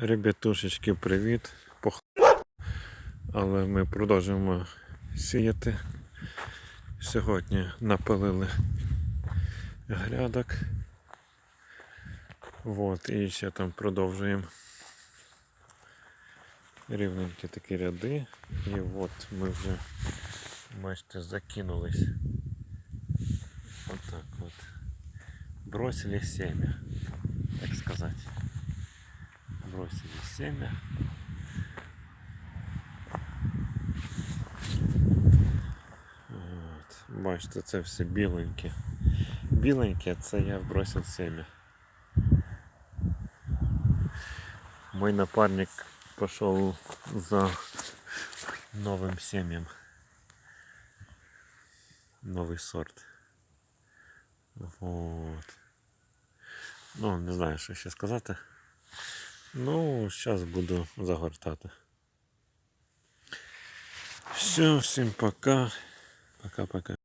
Ребятушечки, привіт. Пох... Але ми продовжуємо сіяти. Сьогодні напилили грядок. Вот, і ще там продовжуємо. Рівненькі такі ряди. І от ми вже, бачите, закинулись. Вот так вот. Бросили сказать. Бросили семя. От. Бачите, це все біленьке. Біленьке це я бросив семя. Мой напарник пошел за новым семьям. Новый сорт. Вот. Ну, не знаю, що ще сказати. Ну, зараз буду загортати. Все, всім пока. Пока-пока.